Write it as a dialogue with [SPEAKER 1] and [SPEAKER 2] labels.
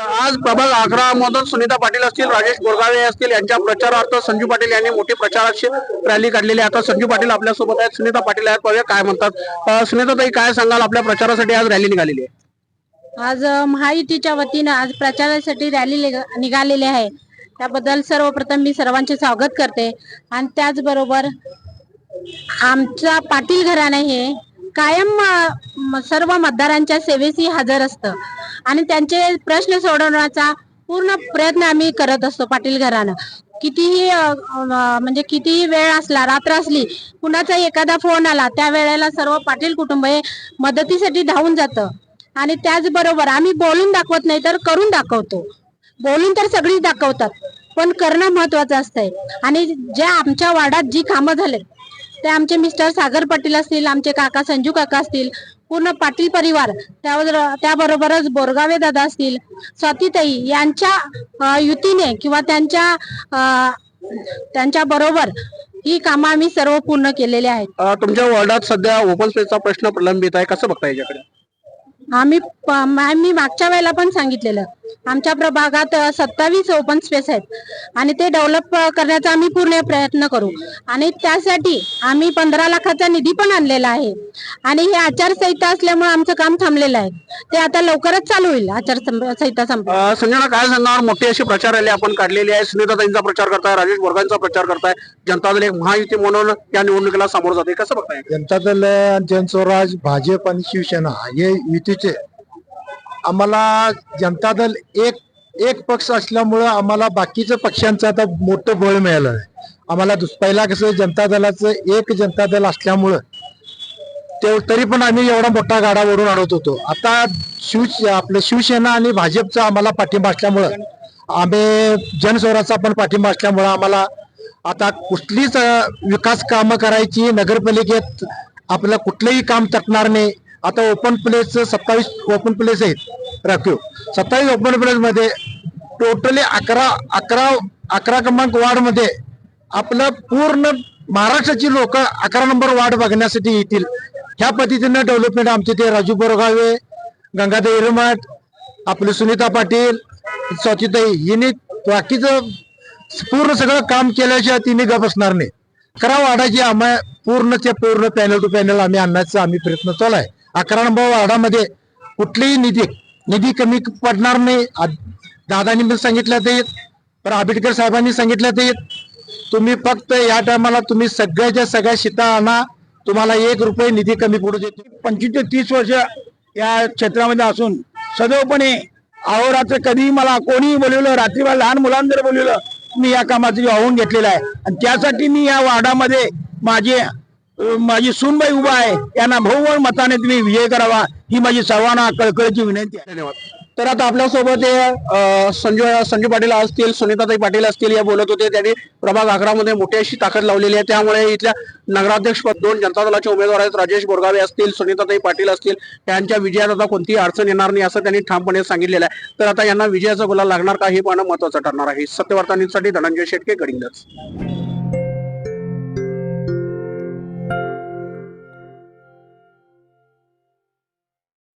[SPEAKER 1] आज प्रभाग अकरा मधून सुनीता पाटील असतील राजेश बोरगावे असतील यांच्या प्रचारार्थ संजू पाटील यांनी मोठी प्रचाराची रॅली काढलेली आहे. आता संजू पाटील आपल्यासोबत आहेत सुनीता पाटील आहेत पाहूया काय म्हणतात. सुनीता ताई काय सांगाल आपल्या प्रचारासाठी? आज रॅली निघालेली आहे.
[SPEAKER 2] आज महायुतीच्या वतीनं आज प्रचारासाठी रॅली निघालेली आहे. त्याबद्दल सर्वप्रथम मी सर्वांचे स्वागत करते. आणि त्याचबरोबर आमचा पाटील घराणं हे कायम सर्व मतदारांच्या सेवेशी हजर असतं. आणि त्यांचे प्रश्न सोडवण्याचा पूर्ण प्रयत्न आम्ही करत असतो पाटील घरानं. कितीही म्हणजे कितीही वेळ असला रात्र असली कुणाचा एखादा फोन आला त्या वेळेला सर्व पाटील कुटुंब हे मदतीसाठी धावून जातं. आणि त्याचबरोबर आम्ही बोलून दाखवत नाही तर करून दाखवतो. बोलून तर सगळीच दाखवतात पण करणं महत्वाचं असतंय. आणि ज्या आमच्या वार्डात जी कामं झालेत ते आमचे मिस्टर सागर पाटील असतील आमचे काका संजू काका असतील पूर्ण पाटील परिवार. त्याबरोबरच बोरगावे दादा असतील स्वातीताई यांच्या युतीने किंवा त्यांच्या त्यांच्या बरोबर ही कामं आम्ही सर्व पूर्ण केलेली आहेत.
[SPEAKER 1] तुमच्या वॉर्डात सध्या ओपन स्पेसचा प्रश्न प्रलंबित आहे. कसं बघता याच्याकडे?
[SPEAKER 2] आम्ही मा- मागच्या वेळेला पण सांगितलेलं. आमच्या प्रभागात सत्तावीस ओपन स्पेस आहेत. आणि ते डेव्हलप करण्याचा आम्ही पूर्ण प्रयत्न करू. आणि त्यासाठी आम्ही पंधरा लाखाचा निधी पण आणलेला आहे. आणि हे आचारसंहिता असल्यामुळे आमचं काम थांबलेलं आहे. ते आता लवकरच चालू होईल आचारसंहिता संप
[SPEAKER 1] संजना काय सांगणार? मोठी अशी प्रचार रॅली आपण काढलेली आहे. सुनीताताईंचा प्रचार करताय राजेश बोरगांचा प्रचार करताय. जनता दल एक महायुती म्हणून या निवडणुकीला सामोरं जाते. कसं बघताय?
[SPEAKER 3] जनता दल जनस्वराज भाजप आणि शिवसेना हे युतीचे आम्हाला जनता दल एक एक पक्ष असल्यामुळं आम्हाला बाकीच्या पक्षांचं आता मोठं बळ मिळालं. आहे आम्हाला पहिला कसं जनता दलाचं एक जनता दल असल्यामुळं ते तरी पण आम्ही एवढा मोठा गाडा ओढून आणत होतो. आता शिव आपलं शिवसेना आणि भाजपचा आम्हाला पाठिंबा असल्यामुळं आम्ही जनस्वराचा पण पाठिंबा असल्यामुळं आम्हाला आता कुठलीच विकास कामं करायची नगरपालिकेत आपलं कुठलंही काम तटणार नाही. आता ओपन प्लेस सत्तावीस ओपन प्लेस आहेत. राखीव. सत्तावीस ओपन प्लेसमध्ये टोटली अकरा अकरा अकरा क्रमांक वार्डमध्ये आपलं पूर्ण महाराष्ट्राची लोक अकरा नंबर वार्ड बघण्यासाठी येतील. ह्या पद्धतीनं डेव्हलपमेंट आमचे ते राजू बोरगावे गंगाधर हिरमठ आपले सुनीता पाटील स्वातीताई हिने बाकीचं पूर्ण सगळं काम केल्याशिवाय तिने गप असणार नाही. अकरा वार्डाची आम्हा पूर्णच्या पूर्ण पॅनल टू पॅनल आम्ही आणण्याचा आम्ही प्रयत्न चालू आहे. अकरा नंबर वार्डामध्ये कुठलीही निधी निधी कमी पडणार नाही. दादानी दादांनी पण सांगितलं ते. पण आंबेडकर साहेबांनी सांगितलं ते. तुम्ही फक्त या टायमाला तुम्ही सगळ्याच्या सगळ्या शिता आणा. तुम्हाला एक रुपये निधी कमी पडू देतो
[SPEAKER 4] पंचवीस ते तीस वर्ष या क्षेत्रामध्ये असून सदैवपणे अहोरात्र कधीही मला कोणीही बोलवलं रात्री मला लहान मुलांना जर बोलवलं मी या कामाचं वाहून घेतलेलं आहे. आणि त्यासाठी मी या वार्डामध्ये माझे माझी सूनबाई उभा आहे. यांना बहुबळ मताने तुम्ही विजय करावा ही माझी सर्वांना कळकळीची विनंती आहे.
[SPEAKER 1] धन्यवाद. तर आता आपल्यासोबत हे, अं, संजू संजू पाटील असतील सुनीताताई पाटील असतील या बोलत होते. त्यांनी प्रभाग अकरा मध्ये मोठी अशी ताकद लावलेली आहे. त्यामुळे इथल्या नगराध्यक्ष पद दोन जनता दलाचे उमेदवार आहेत. राजेश बोरगावे असतील सुनीताताई पाटील असतील यांच्या विजयात आता कोणतीही अडचण येणार नाही असं त्यांनी ठामपणे सांगितलेलं आहे. तर आता यांना विजयाचा गुलाल लागणार का हे पाहणं महत्वाचं ठरणार आहे. सत्यवार्ता न्यूजसाठी धनंजय शेटके गडिंगज